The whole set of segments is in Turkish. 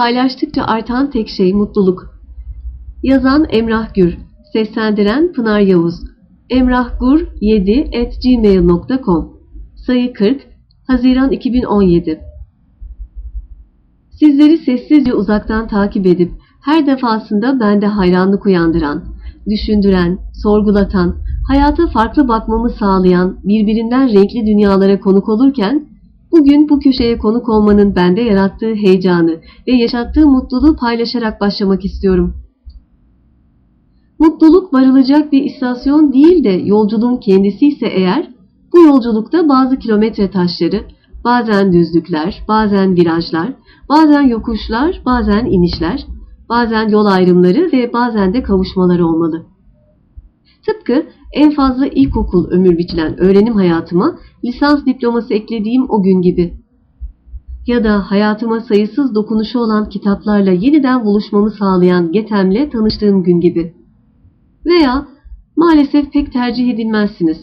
Paylaştıkça artan tek şey mutluluk. Yazan Emrah Gür, seslendiren Pınar Yavuz. emrahgur7 Sayı 40, Haziran 2017 Sizleri sessizce uzaktan takip edip her defasında bende hayranlık uyandıran, düşündüren, sorgulatan, hayata farklı bakmamı sağlayan, birbirinden renkli dünyalara konuk olurken, bugün bu köşeye konuk olmanın bende yarattığı heyecanı ve yaşattığı mutluluğu paylaşarak başlamak istiyorum. Mutluluk varılacak bir istasyon değil de yolculuğun kendisi ise eğer, bu yolculukta bazı kilometre taşları, bazen düzlükler, bazen virajlar, bazen yokuşlar, bazen inişler, bazen yol ayrımları ve bazen de kavuşmalar olmalı. Tıpkı en fazla ilkokul ömür biçilen öğrenim hayatıma lisans diploması eklediğim o gün gibi. Ya da hayatıma sayısız dokunuşu olan kitaplarla yeniden buluşmamı sağlayan Getem'le tanıştığım gün gibi. Veya maalesef pek tercih edilmezsiniz.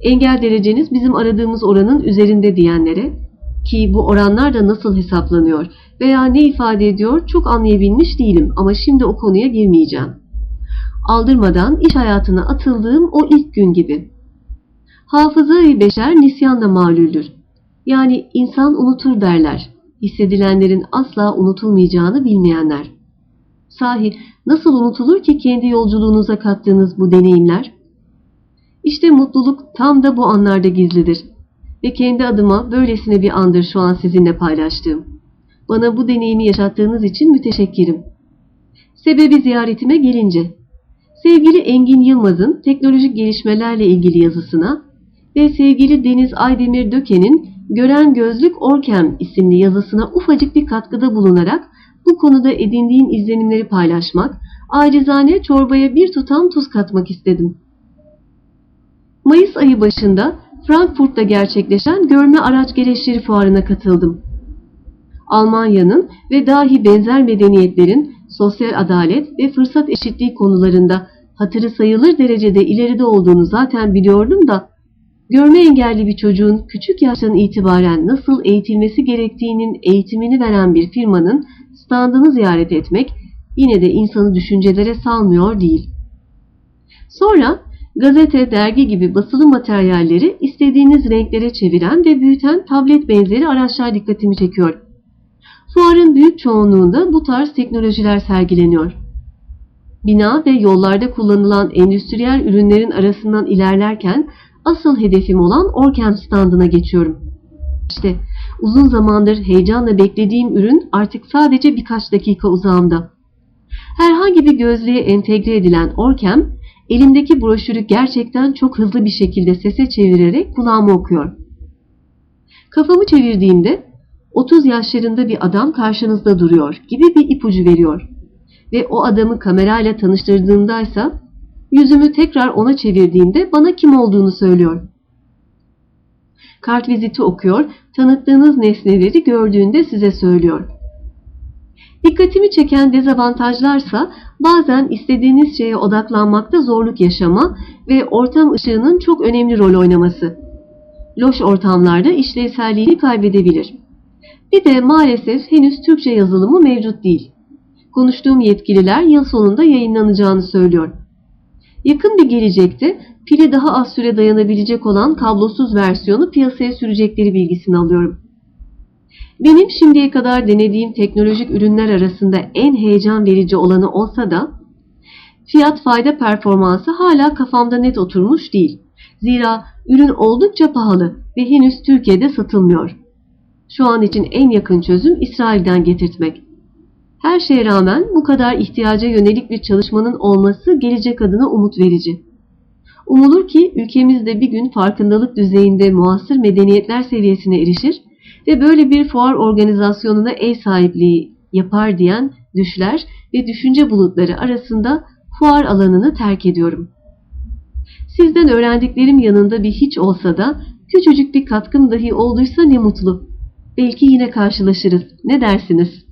Engel dereceniz bizim aradığımız oranın üzerinde diyenlere ki bu oranlar da nasıl hesaplanıyor veya ne ifade ediyor çok anlayabilmiş değilim ama şimdi o konuya girmeyeceğim. Aldırmadan iş hayatına atıldığım o ilk gün gibi. Hafızayı beşer nisyanla malüldür. Yani insan unutur derler. Hissedilenlerin asla unutulmayacağını bilmeyenler. Sahi nasıl unutulur ki kendi yolculuğunuza kattığınız bu deneyimler? İşte mutluluk tam da bu anlarda gizlidir. Ve kendi adıma böylesine bir andır şu an sizinle paylaştığım. Bana bu deneyimi yaşattığınız için müteşekkirim. Sebebi ziyaretime gelince, sevgili Engin Yılmaz'ın teknolojik gelişmelerle ilgili yazısına ve sevgili Deniz Aydemir Döke'nin Gören Gözlük Orkem isimli yazısına ufacık bir katkıda bulunarak bu konuda edindiğim izlenimleri paylaşmak, acizane çorbaya bir tutam tuz katmak istedim. Mayıs ayı başında Frankfurt'ta gerçekleşen görme araç gereçleri fuarına katıldım. Almanya'nın ve dahi benzer medeniyetlerin sosyal adalet ve fırsat eşitliği konularında hatırı sayılır derecede ileride olduğunu zaten biliyordum da görme engelli bir çocuğun küçük yaştan itibaren nasıl eğitilmesi gerektiğinin eğitimini veren bir firmanın standını ziyaret etmek yine de insanı düşüncelere salmıyor değil. Sonra gazete, dergi gibi basılı materyalleri istediğiniz renklere çeviren ve büyüten tablet benzeri araçlar dikkatimi çekiyor. Fuarın büyük çoğunluğunda bu tarz teknolojiler sergileniyor. Bina ve yollarda kullanılan endüstriyel ürünlerin arasından ilerlerken asıl hedefim olan Orkem standına geçiyorum. İşte uzun zamandır heyecanla beklediğim ürün artık sadece birkaç dakika uzağımda. Herhangi bir gözlüğe entegre edilen Orkem, elimdeki broşürü gerçekten çok hızlı bir şekilde sese çevirerek kulağıma okuyor. Kafamı çevirdiğimde 30 yaşlarında bir adam karşınızda duruyor gibi bir ipucu veriyor. Ve o adamı kamerayla tanıştırdığımdaysa yüzümü tekrar ona çevirdiğimde bana kim olduğunu söylüyor. Kart viziti okuyor, tanıttığınız nesneleri gördüğünde size söylüyor. Dikkatimi çeken dezavantajlarsa bazen istediğiniz şeye odaklanmakta zorluk yaşama ve ortam ışığının çok önemli rol oynaması. Loş ortamlarda işlevselliğini kaybedebilir. Bir de maalesef henüz Türkçe yazılımı mevcut değil. Konuştuğum yetkililer yıl sonunda yayınlanacağını söylüyor. Yakın bir gelecekte pili daha az süre dayanabilecek olan kablosuz versiyonu piyasaya sürecekleri bilgisini alıyorum. Benim şimdiye kadar denediğim teknolojik ürünler arasında en heyecan verici olanı olsa da fiyat fayda performansı hala kafamda net oturmuş değil. Zira ürün oldukça pahalı ve henüz Türkiye'de satılmıyor. Şu an için en yakın çözüm İsrail'den getirtmek. Her şeye rağmen bu kadar ihtiyaca yönelik bir çalışmanın olması gelecek adına umut verici. Umulur ki ülkemizde bir gün farkındalık düzeyinde muasır medeniyetler seviyesine erişir ve böyle bir fuar organizasyonuna ev sahipliği yapar diyen düşler ve düşünce bulutları arasında fuar alanını terk ediyorum. Sizden öğrendiklerim yanında bir hiç olsa da küçücük bir katkım dahi olduysa ne mutlu. Belki yine karşılaşırız. Ne dersiniz?